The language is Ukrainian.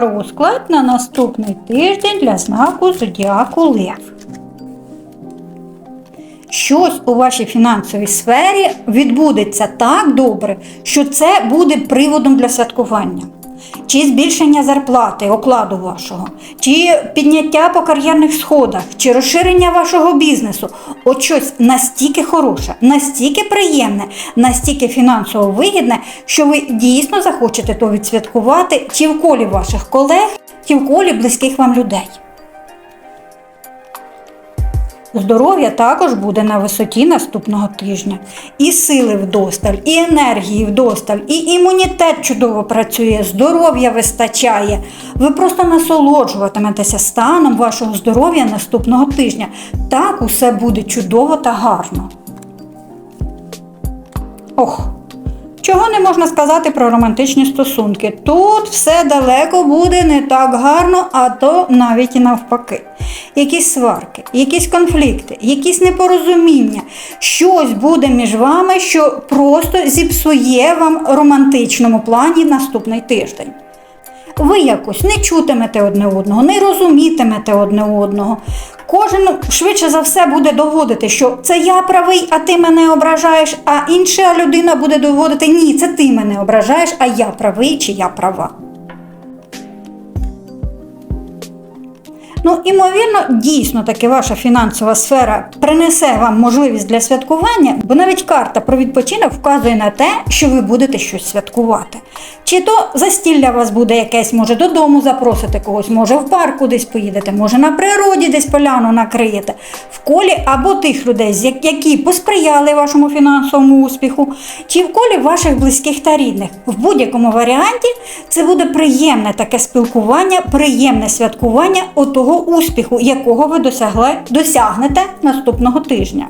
Розклад на наступний тиждень для знаку Зодіаку Лев. Щось у вашій фінансовій сфері відбудеться так добре, що це буде приводом для святкування. Чи збільшення зарплати, окладу вашого, чи підняття по кар'єрних сходах, чи розширення вашого бізнесу. От щось настільки хороше, настільки приємне, настільки фінансово вигідне, що ви дійсно захочете то відсвяткувати чи в колі ваших колег, чи в колі близьких вам людей. Здоров'я також буде на висоті наступного тижня. І сили вдосталь, і енергії вдосталь, і імунітет чудово працює, здоров'я вистачає. Ви просто насолоджуватиметеся станом вашого здоров'я наступного тижня. Так усе буде чудово та гарно. Ох, чого не можна сказати про романтичні стосунки? Тут все далеко буде не так гарно, а то навіть і навпаки. Якісь сварки, якісь конфлікти, якісь непорозуміння, щось буде між вами, що просто зіпсує вам романтичному плані наступний тиждень. Ви якось не чутимете одне одного, не розумітимете одне одного. Кожен швидше за все буде доводити, що це я правий, а ти мене ображаєш, а інша людина буде доводити, ні, це ти мене ображаєш, а я правий чи я права. Ну, імовірно, дійсно таки ваша фінансова сфера принесе вам можливість для святкування, бо навіть карта про відпочинок вказує на те, що ви будете щось святкувати. Чи то застілля вас буде якесь, може додому запросите когось, може в парк кудись поїдете, може на природі десь поляну накриєте, в колі або тих людей, які посприяли вашому фінансовому успіху, чи в колі ваших близьких та рідних. В будь-якому варіанті це буде приємне таке спілкування, приємне святкування отого успіху, якого ви досягли, досягнете наступного тижня.